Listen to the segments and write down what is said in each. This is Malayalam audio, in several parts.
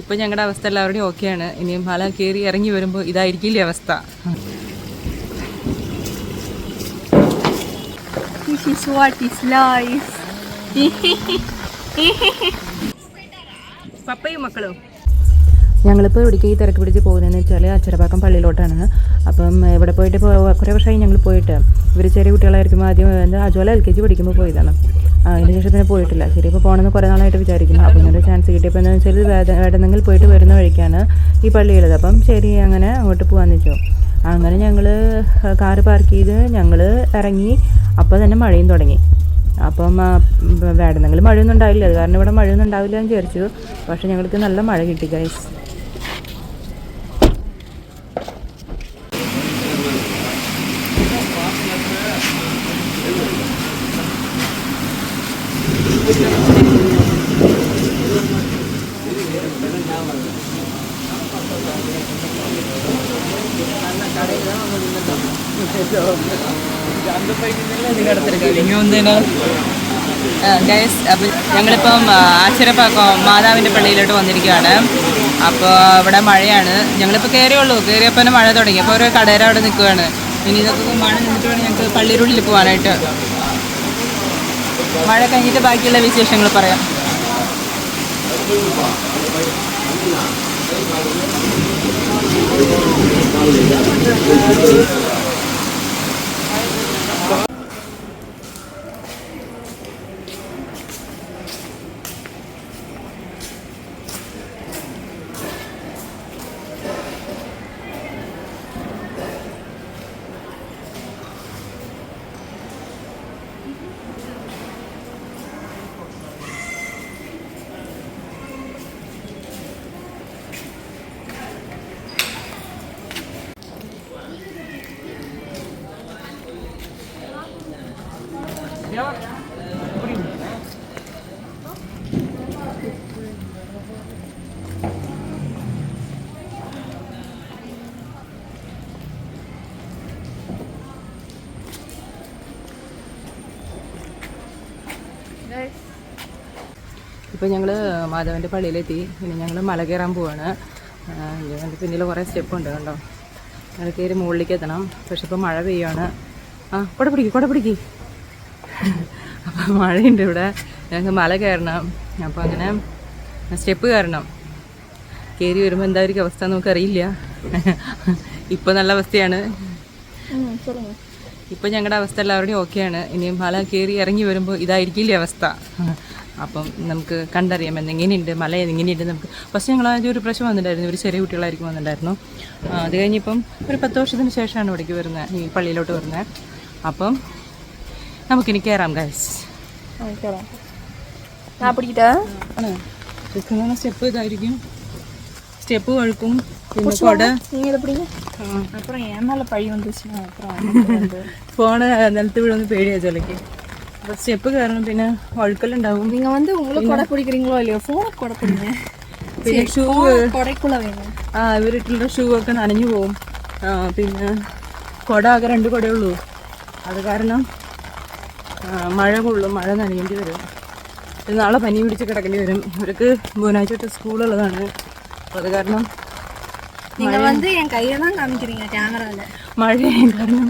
ഇപ്പൊ ഞങ്ങളുടെ അവസ്ഥ എല്ലാവരുടെയും ഓക്കെയാണ്. ഇനിയും മല കയറി ഇറങ്ങി വരുമ്പോൾ ഇതായിരിക്കില്ലേ അവസ്ഥ. പപ്പയും മക്കളും. ഞങ്ങളിപ്പോൾ ഇവിടേക്ക് ഈ തിരക്ക് പിടിച്ച് പോകുന്നതെന്ന് വെച്ചാൽ അച്ചരപ്പാക്കം പള്ളിയിലോട്ടാണ്. അപ്പം ഇവിടെ പോയിട്ട് ഇപ്പോൾ കുറേ വർഷമായി ഞങ്ങൾ പോയിട്ട്. ഇവർ ചെറിയ കുട്ടികളായിരിക്കും ആദ്യം എന്താ അജോല എൽ കെ ജി പഠിക്കുമ്പോൾ പോയതാണ്. അതിന് ശേഷം പിന്നെ പോയിട്ടില്ല. ശരി ഇപ്പോൾ പോകണമെന്ന് കുറേ നാളായിട്ട് വിചാരിക്കുന്നു. അപ്പോൾ ഇങ്ങനെ ചാൻസ് കിട്ടിയപ്പോൾ എന്താണെന്ന് വെച്ചാൽ വേടന്നെങ്കിൽ പോയിട്ട് വരുന്ന വഴിക്കാണ് ഈ പള്ളിയുള്ളത് അപ്പം ശരി അങ്ങനെ അങ്ങോട്ട് പോകാമെന്ന് വെച്ചു. അങ്ങനെ ഞങ്ങൾ കാറ് പാർക്ക് ചെയ്ത് ഞങ്ങൾ ഇറങ്ങി അപ്പോൾ തന്നെ മഴയും തുടങ്ങി. അപ്പം വേടന്നെങ്കിൽ മഴയൊന്നും ഉണ്ടാവില്ല. അത് കാരണം ഇവിടെ മഴയൊന്നും ഉണ്ടാവില്ല എന്ന് വിചാരിച്ചു. പക്ഷേ ഞങ്ങൾക്ക് നല്ല മഴ കിട്ടി ഗൈസ് ഗൈസ് അപ്പം ഞങ്ങളിപ്പം ആ, ആച്ചിറപ്പാക്കം മാതാവിന്റെ പള്ളിയിലോട്ട് വന്നിരിക്കുകയാണ്. അപ്പോൾ ഇവിടെ മഴയാണ്. ഞങ്ങളിപ്പോൾ കയറിയുള്ളൂ കയറിയപ്പോൾ തന്നെ മഴ തുടങ്ങി. അപ്പോൾ ഓരോ കടേര അവിടെ നിൽക്കുകയാണ്. ഇനി ഇതൊക്കെ മഴ നിന്നിട്ട് വേണം ഞങ്ങൾക്ക് പള്ളിയുടെ ഉള്ളിൽ പോകാനായിട്ട് മഴ കഴിഞ്ഞിട്ട് ബാക്കിയുള്ള വിശേഷങ്ങൾ പറയാം. ഇപ്പോൾ ഞങ്ങൾ മാധവന്റെ പള്ളിയിലെത്തി. പിന്നെ ഞങ്ങൾ മല കയറാൻ പോവാണ്. ഞങ്ങളുടെ പിന്നിൽ കുറേ സ്റ്റെപ്പ് ഉണ്ട് കണ്ടോ? ഞങ്ങൾ കയറി മുകളിലേക്ക് എത്തണം. പക്ഷെ ഇപ്പോൾ മഴ പെയ്യാണ് ആ കൊട പിടിക്കും കൊട പിടിക്കി. അപ്പോൾ മഴയുണ്ട് ഇവിടെ. ഞങ്ങൾക്ക് മല കയറണം. അപ്പോൾ അങ്ങനെ സ്റ്റെപ്പ് കയറണം. കയറി വരുമ്പോൾ എന്തായിരിക്കും അവസ്ഥ നമുക്കറിയില്ല. ഇപ്പോൾ നല്ല അവസ്ഥയാണ്. ഇപ്പം ഞങ്ങളുടെ അവസ്ഥ എല്ലാവരുടെയും ഓക്കെയാണ് ഇനിയും മല കയറി ഇറങ്ങി വരുമ്പോൾ ഇതായിരിക്കില്ലേ അവസ്ഥ. അപ്പം നമുക്ക് കണ്ടറിയാം എന്നെങ്ങനെയുണ്ട് മല എങ്ങനെയുണ്ട് നമുക്ക്. പക്ഷേ ഞങ്ങൾ ആദ്യം ഒരു പ്രശ്നം വന്നിട്ടുണ്ടായിരുന്നു ഒരു ചെറിയ കുട്ടികളായിരിക്കും വന്നിട്ടുണ്ടായിരുന്നു. അത് കഴിഞ്ഞിപ്പം ഒരു പത്ത് വർഷത്തിന് ശേഷമാണ് ഇവിടേക്ക് വരുന്നത് ഈ പള്ളിയിലോട്ട് വരുന്നത് അപ്പം നമുക്കിനി കയറാം ഗൈസ് സ്റ്റെപ്പ് ഇതായിരിക്കും. സ്റ്റെപ്പ് വഴുക്കും പിന്നെ ഫോണ് നിലത്ത് വീഴുന്ന പേടിയാ ചിലക്ക്. അപ്പോൾ സ്റ്റെപ്പ് കയറണം പിന്നെ വഴുക്കലുണ്ടാവും நீங்க வந்து உங்களுக்கு கொடை பிடிக்கிறீங்களோ இல்லையோ போனை கொடை பிடிங்க പിന്നെ ഷൂ கொடைக்குள்ள வைங்க ആ ഇവരിട്ടുള്ള ഷൂ ഒക്കെ നനഞ്ഞു പോവും ആ, പിന്നെ കുട ആകെ രണ്ട് കുടയേ ഉള്ളൂ അത് കാരണം ആ, മഴ കൊള്ളും മഴ നനയേണ്ടി വരും ഇത് നാളെ പനി പിടിച്ച് കിടക്കേണ്ടി വരും ഇവർക്ക് ബുധനാഴ്ച തൊട്ട് സ്കൂളുള്ളതാണ് അപ്പോൾ അത് കാരണം நீங்க வந்து என் கையை தான் காமிக்கிறீங்க கேமரால മഴയായ കാരണം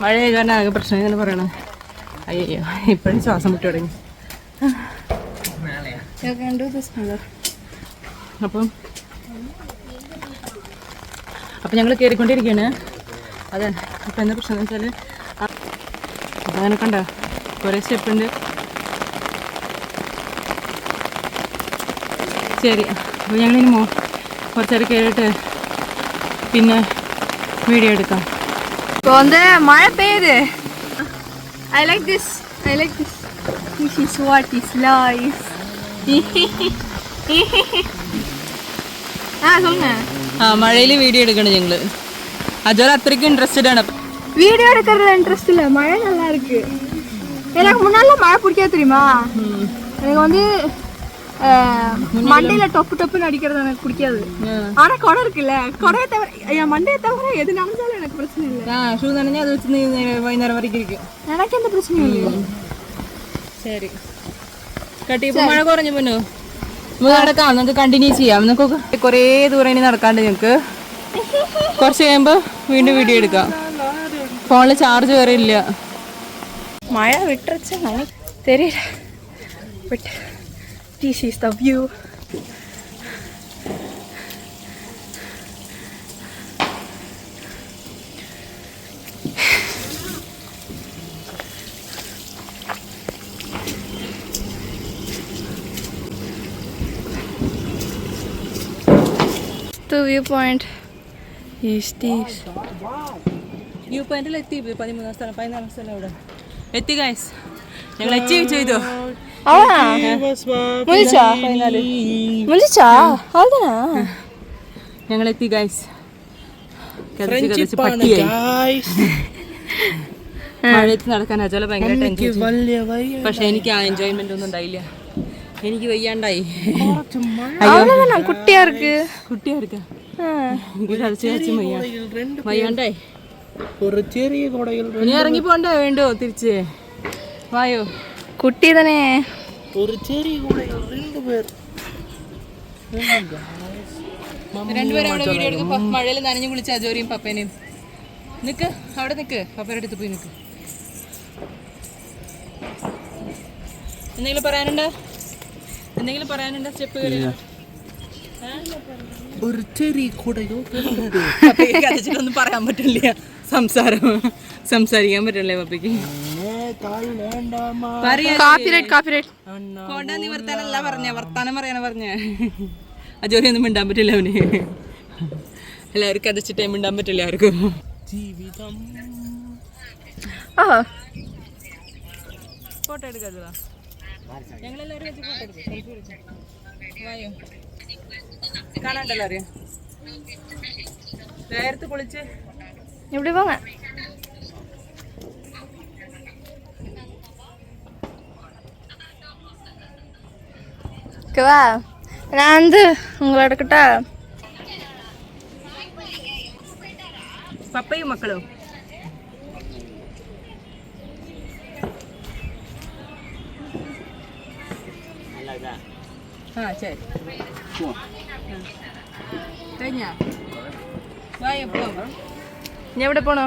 മഴയായ കാരണം ആകെ പ്രശ്നം ഇങ്ങനെ പറയണേ അയ്യോ ഇപ്പോഴും ശ്വാസം മുട്ടി തുടങ്ങി You can do this color. അപ്പം അപ്പം ഞങ്ങൾ കയറിക്കൊണ്ടിരിക്കുകയാണ് അതെ അപ്പം എന്താ പ്രശ്നം എന്ന് വെച്ചാൽ അപ്പം അങ്ങനെ കണ്ട കുറേ സ്റ്റെപ്പ് ഉണ്ട് ശരി അപ്പോൾ ഞങ്ങളിനി മോ കുറച്ചേരം കയറിയിട്ട് പിന്നെ വീഡിയോ എടുക്കാം இப்போ வந்து மழை பெய்யுது I like this I like this this is what is life ஆ சொல்லுங்க ആ മഴയിൽ വീഡിയോ എടുക്കണം ഞങ്ങൾ അജോല അത്രയ്ക്ക് ഇൻട്രസ്റ്റഡ് ആണ് வீடியோ எடுக்கிறதுல இன்ட்ரெஸ்ட் இல்லை மழை நல்லா இருக்கு எனக்கு முன்னால மழை பிடிக்காது தெரியுமா எனக்கு வந்து அஹ், மண்டையில டொப்பு டொப்புன்னு அடிக்கிறது எனக்கு பிடிக்காது ஆனா குடம் இருக்குல்ல குடையை தவிர என் மண்டையை தவிர எது நடந்தாலும் எனக்கு பிரச்சனை இல்லை ஷூ நனைஞ்சா அது வச்சு வைந்தேரம் வரைக்கும் இருக்கு எனக்கு எந்த பிரச்சனையும் இல்லை ശരി കട്ടി ഇപ്പൊ മഴ കുറഞ്ഞു മുന്നോ നമുക്ക് നടക്കാം നമുക്ക് കണ്ടിന്യൂ ചെയ്യാം നമുക്ക് കുറേ ദൂരം ഇനി നടക്കാണ്ട് നിങ്ങൾക്ക് കുറച്ച് കഴിയുമ്പോൾ വീണ്ടും വീഡിയോ എടുക്കാം ഫോണിൽ ചാർജ് വേറെ ഇല്ല മഴ വിട്ടച്ച തെരീല വിട്ട് this is the view The viewpoint is. This. View പോയിന്റിൽ എത്തി പതിമൂന്നാം സ്ഥലം പതിനാലാം സ്ഥലം അവിടെ എത്തി ഗൈസ് ഞങ്ങൾ അച്ചീവ് ചെയ്തു. అవునా മുളിച്ചോ മുളിച്ചോ അതാ ഞങ്ങളെത്തി ഗൈസ് മഴയത്ത് നടക്കാൻ അജോല ഭയങ്കര പക്ഷെ എനിക്ക് ആ എൻജോയ്മെന്റ് ഒന്നും ഉണ്ടായില്ല. എനിക്ക് വയ്യാണ്ടായി. കുട്ടിയാർക്ക്. കുട്ടിയാർക്ക്. വയ്യാണ്ടായി ഇറങ്ങി പോണ്ടോ വേണ്ടോ തിരിച്ച്? വായോ. കുട്ടി തന്നെ. ഒരു ചെറിയ കൊടകൾ രണ്ട് പേർ. രണ്ടുപേരും അവിടെ വീഡിയോ എടുക്കും മഴയിൽ നനഞ്ഞു കുളിച്ച അജോരിയും പപ്പേനെയും. നിക്ക് അവിടെ നിക്ക്. പപ്പയുടെ അടുത്ത് പോയി നിക്ക്. എന്തെങ്കിലും പറയാനുണ്ടോ? എന്തെങ്കിലും പറയാനുണ്ടോ സ്റ്റെപ്പ് കയറി ഒരു ചെറിയ പപ്പയ്ക്ക് കഥച്ചിട്ടൊന്നും പറയാൻ പറ്റില്ല. സംസാരം സംസാരിക്കാൻ പറ്റില്ലേ പപ്പയ്ക്ക് കോപ്പിറൈറ്റ് മിണ്ടാൻ പറ്റില്ല അവന്. എല്ലാവർക്കും അതച്ച് മിണ്ടാൻ പറ്റില്ല ആർക്കും. ജീവിതം. നേരത്തെ കുളിച്ച്. എവിടെ പോകാം ஓகேவா நான் வந்து உங்களை எடுக்கட்டா പപ്പയും മക്കളും ആ ശരി കഴിഞ്ഞാ വായോ പോ ഇനി എവിടെ പോണോ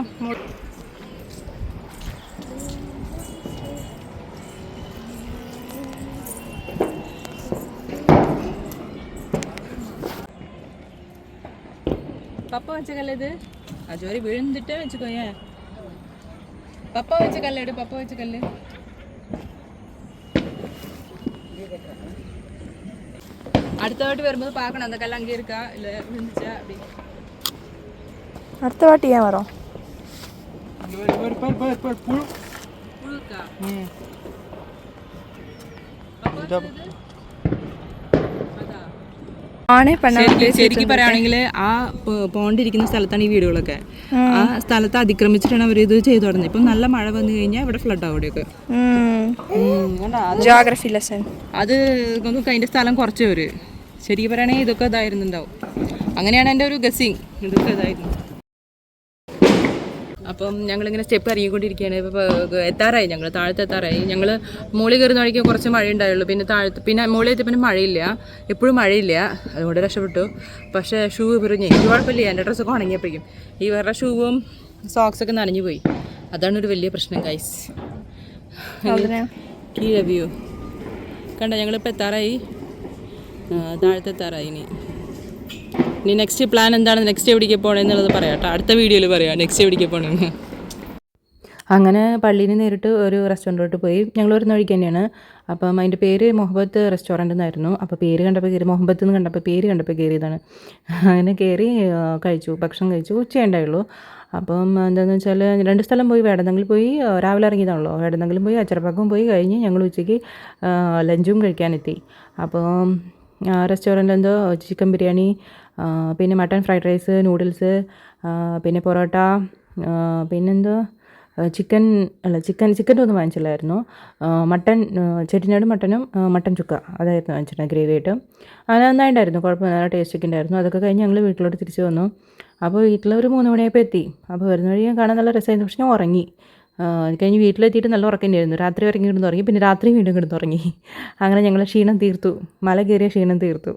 வச்ச கல் இது? அது வரை விழுந்துட்டே வச்சுக்கோ ஏன் பப்பா வச்ச கல் எடு பப்பா வச்ச கல் அடுத்த வாட்டி வரும்போது பார்க்கணும் அந்த கல் அங்கே இருக்கா? இல்லை விழுந்துச்சா? அப்படி. அடுத்த வாட்டி ஏன் வரும்? புழு. இருக்கா ശരിക്കും പറയുകയാണെങ്കിൽ ആ പോണ്ടിരിക്കുന്ന സ്ഥലത്താണ് ഈ വീടുകളൊക്കെ. ആ. സ്ഥലത്ത് അതിക്രമിച്ചിട്ടാണ് അവർ ഇത് ചെയ്തു തുടങ്ങുന്നത്. ഇപ്പൊ നല്ല മഴ വന്നു കഴിഞ്ഞാൽ ഇവിടെ ഫ്ലഡ് അവിടെയൊക്കെ ലെസൺ അത് അതിന്റെ സ്ഥലം കുറച്ചവര് ശരിക്കും പറയുകയാണെങ്കിൽ ഇതൊക്കെ ഇതായിരുന്നുണ്ടാവും. അങ്ങനെയാണ് എന്റെ ഒരു ഗസിങ് ഇതൊക്കെ ഇതായിരുന്നു. അപ്പം ഞങ്ങളിങ്ങനെ സ്റ്റെപ്പ് ഇറങ്ങിക്കൊണ്ടിരിക്കുകയാണ് ഇപ്പോൾ എത്താറായി. ഞങ്ങൾ താഴത്ത് എത്താറായി. ഞങ്ങൾ മുകളിൽ കയറുന്ന വഴിക്ക് കുറച്ച് മഴ ഉണ്ടായുള്ളൂ. പിന്നെ താഴത്ത് പിന്നെ മുകളിൽ എത്തി പിന്നെ മഴയില്ല. എപ്പോഴും മഴയില്ല. അതുകൊണ്ട് രക്ഷപ്പെട്ടു. പക്ഷേ ഷൂ പിറിഞ്ഞ് എനിക്ക് കുഴപ്പമില്ല. എന്റെ ഡ്രസ്സൊക്കെ ഉണങ്ങിയപ്പോഴേക്കും. ഈ വേറെ ഷൂവും സോക്സൊക്കെ നനഞ്ഞു പോയി. അതാണ് ഒരു വലിയ പ്രശ്നം ഗൈസ് കീഴ വ്യൂ. കണ്ട ഞങ്ങളിപ്പോൾ എത്താറായി. താഴത്തെ എത്താറായി ഇനി. ഇനി നെക്സ്റ്റ് പ്ലാൻ എന്താണ്? നെക്സ്റ്റ് എവിടേക്ക് പോകണമെന്നുള്ളത് പറയാം അടുത്ത വീഡിയോയിൽ പറയാം. നെക്സ്റ്റ് എവിടേക്ക് പോകണമെന്ന് അങ്ങനെ പള്ളിയിൽ നേരിട്ട് ഒരു റെസ്റ്റോറന്റിലോട്ട് പോയി. ഞങ്ങൾ ഒരു വഴിക്ക് തന്നെയാണ്. അപ്പം അതിന്റെ പേര് മുഹബത്ത് റെസ്റ്റോറന്റ് എന്നായിരുന്നു. അപ്പോൾ പേര് കണ്ടപ്പോൾ കയറി മുഹബത്ത് എന്ന് കണ്ടപ്പോൾ പേര് കണ്ടപ്പോൾ കയറിയതാണ്. അങ്ങനെ കയറി കഴിച്ചു. ഭക്ഷണം കഴിച്ചു. ഉച്ചയുണ്ടായുള്ളൂ അപ്പം എന്താണെന്ന് വെച്ചാൽ രണ്ട് സ്ഥലം പോയി. വേടന്നെങ്കിൽ പോയി രാവിലെ ഇറങ്ങിയതാണല്ലോ. വേടന്നെങ്കിലും പോയി അച്ചറപ്പാക്കും പോയി കഴിഞ്ഞ് ഞങ്ങൾ ഉച്ചയ്ക്ക് ലഞ്ചും കഴിക്കാനെത്തി. അപ്പം റെസ്റ്റോറന്റ് എന്തോ ചിക്കൻ ബിരിയാണി പിന്നെ മട്ടൺ ഫ്രൈഡ് റൈസ് നൂഡിൽസ് പിന്നെ പൊറോട്ട പിന്നെന്തോ? ചിക്കൻ അല്ല ചിക്കൻ ചിക്കന്റെ ഒന്നും വാങ്ങിച്ചില്ലായിരുന്നു. മട്ടൺ ചെട്ടിനാട് മട്ടനും മട്ടൻ ചുക്ക അതായിരുന്നു വാങ്ങിച്ചിട്ടുണ്ട് ഗ്രേവി ആയിട്ട്. അത് നന്നായിട്ടുണ്ടായിരുന്നു കുഴപ്പമില്ല നല്ല ടേസ്റ്റൊക്കെ ഉണ്ടായിരുന്നു. അതൊക്കെ കഴിഞ്ഞ് ഞങ്ങൾ വീട്ടിലോട്ട് തിരിച്ചു വന്നു. അപ്പോൾ വീട്ടിൽ ഒരു മൂന്ന് മണിയായപ്പോൾ എത്തി. അപ്പോൾ വരുന്ന വഴി കാണാൻ നല്ല രസമായിരുന്നു. പക്ഷെ ഞാൻ ഉറങ്ങി. അത് കഴിഞ്ഞ് വീട്ടിലെത്തിയിട്ട് നല്ല ഉറക്കം തന്നെയായിരുന്നു രാത്രി വരെ കിടന്ന് ഉറങ്ങി. പിന്നെ രാത്രി വീണ്ടും കിടന്ന് ഉറങ്ങി. അങ്ങനെ ഞങ്ങൾ ക്ഷീണം തീർത്തു. മല കയറിയ ക്ഷീണം തീർത്തു.